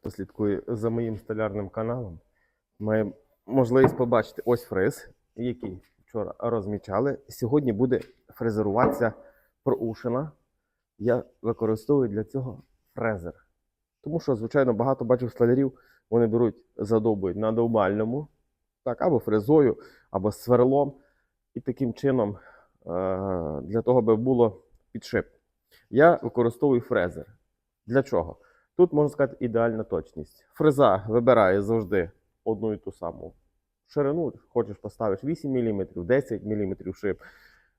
хто слідкує за моїм столярним каналом, має можливість побачити ось фриз, який вчора розмічали. Сьогодні буде фрезеруватися проушина. Я використовую для цього фрезер. Тому що, звичайно, багато бачу столярів, вони беруть, задовбують на довбальному, так, або фрезою, або сверлом. І таким чином, е, для того, аби було підшип. Я використовую фрезер. Для чого? Тут можна сказати ідеальна точність. Фреза вибирає завжди одну і ту саму ширину. Хочеш поставиш 8 мм, 10 мм шип,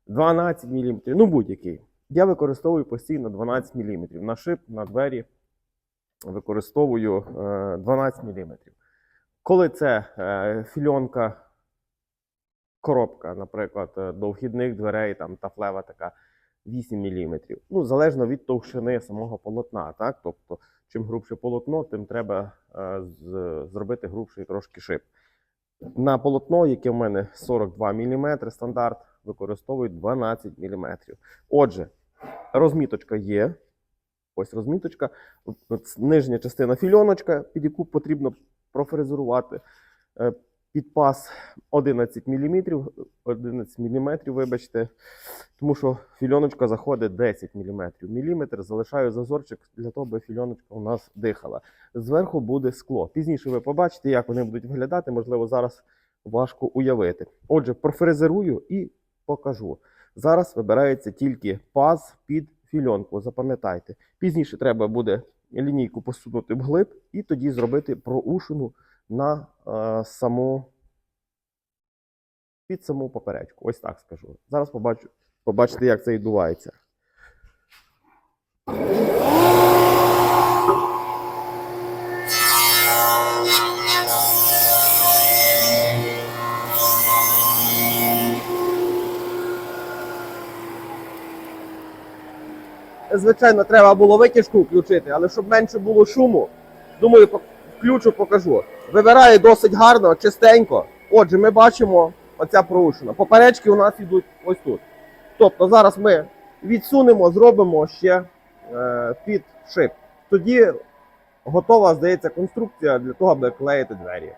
12 мм, ну будь-який. Я використовую постійно 12 мм. На шип, на двері використовую е, 12 мм. Коли це е, фільонка, коробка, наприклад, е, до вхідних дверей, там тафлева така 8 мм. Ну, залежно від товщини самого полотна. Так? Тобто, чим грубше полотно, тим треба е, з- зробити грубший трошки шип. На полотно, яке в мене 42 мм стандарт, використовую 12 мм. Отже, розміточка є. Ось розміточка. Нижня частина фільоночка, під яку потрібно профрезерувати. Підпас 11 мм, 11 мм, вибачте, тому що фільоночка заходить 10 мм. Міліметр залишаю зазорчик для того, аби фільоночка у нас дихала. Зверху буде скло. Пізніше ви побачите, як вони будуть виглядати. Можливо, зараз важко уявити. Отже, профрезерую і покажу. Зараз вибирається тільки паз під фільонку. Запам'ятайте. Пізніше треба буде лінійку посунути вглиб і тоді зробити проушину на е, саму під саму поперечку. Ось так скажу. Зараз побачу, побачите, як це відбувається. Звичайно, треба було витяжку включити, але щоб менше було шуму, думаю, включу, покажу. Вибирає досить гарно, чистенько. Отже, ми бачимо оця порушена. Поперечки у нас йдуть ось тут. Тобто зараз ми відсунемо, зробимо ще е, під шип. Тоді готова, здається, конструкція для того, аби клеїти двері.